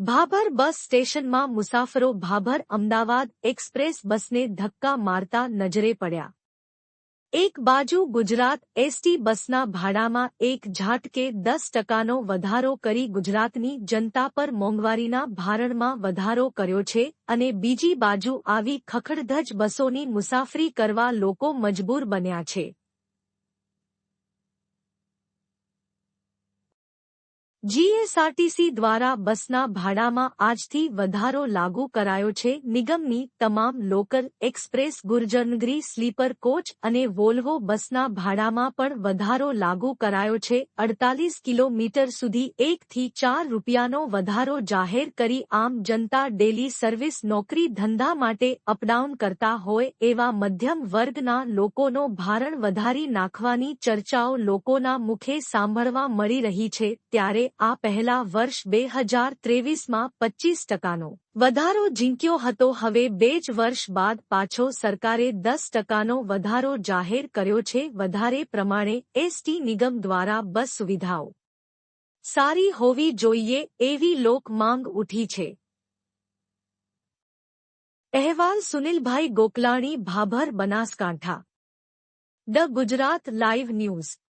ભાભર બસ સ્ટેશનમાં મુસાફરો ભાભર અમદાવાદ એક્સપ્રેસ બસને ધક્કા મારતા નજરે પડ્યા. એક બાજુ ગુજરાત એસટી બસના ભાડામાં એક ઝાટકે દસ ટકાનો વધારો કરી ગુજરાતની જનતા પર મોંઘવારીના ભારણમાં વધારો કર્યો છે અને બીજી બાજુ આવી ખખડધજ બસોની મુસાફરી કરવા લોકો મજબૂર બન્યા છે. જીએસઆરટીસી દ્વારા બસના ભાડામાં આજથી વધારો લાગુ કરાયો છે. નિગમની તમામ local express Gurjarnagari sleeper coach અને વોલ્વો બસના ભાડામાં પણ વધારો લાગુ કરાયો છે. અડતાલીસ કિલોમીટર સુધી એકથી ચાર રૂપિયાનો વધારો જાહેર કરી આમ જનતા ડેલી સર્વિસ નોકરી ધંધા માટે અપડાઉન કરતા હોય એવા મધ્યમ વર્ગના લોકોનો ભારણ વધારી નાખવાની ચર્ચાઓ લોકોના મુખે સાંભળવા મળી રહી છે. ત્યારે આ પહેલા વર્ષ બે હજાર ત્રેવીસમાં પચીસ ટકાનો વધારો ઝીંક્યો હતો. હવે બે જ વર્ષ બાદ પાછો સરકારે દસ ટકાનો વધારો જાહેર કર્યો છે. વધારે પ્રમાણે એસટી નિગમ દ્વારા બસ સુવિધાઓ સારી હોવી જોઈએ એવી લોક માંગ ઉઠી છે. અહેવાલ Sunilbhai Goklani, Bhabhar Banaskantha. The Gujarat live news.